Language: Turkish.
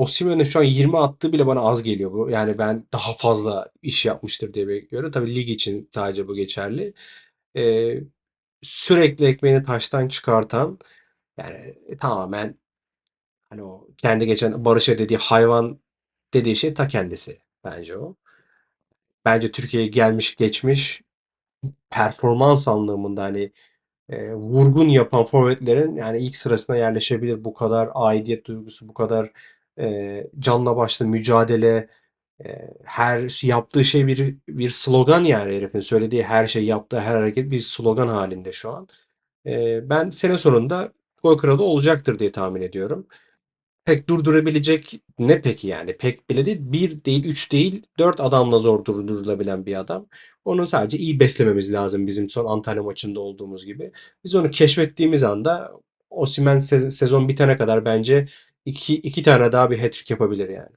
Osimhen'in şu an 20 attığı bile bana az geliyor bu. Yani ben daha fazla iş yapmıştır diye bekliyorum. Tabii lig için sadece bu geçerli. Ee, sürekli ekmeğini taştan çıkartan yani tamamen hani o kendi geçen Barış'a dediği hayvan dediği şey ta kendisi bence o. Bence Türkiye'ye gelmiş geçmiş performans anlamında hani e, vurgun yapan forvetlerin yani ilk sırasına yerleşebilir. Bu kadar aidiyet duygusu, bu kadar e, canla başla mücadele, e, her yaptığı şey bir bir slogan yani herifin söylediği her şey, yaptığı her hareket bir slogan halinde şu an. E, ben sene sonunda gol kralı olacaktır diye tahmin ediyorum. Pek durdurabilecek ne peki yani? Pek bile değil. Bir değil, üç değil, dört adamla zor durdurulabilen bir adam. Onu sadece iyi beslememiz lazım bizim son Antalya maçında olduğumuz gibi. Biz onu keşfettiğimiz anda Osimhen se- sezon bitene kadar bence iki, iki tane daha bir hat-trick yapabilir yani.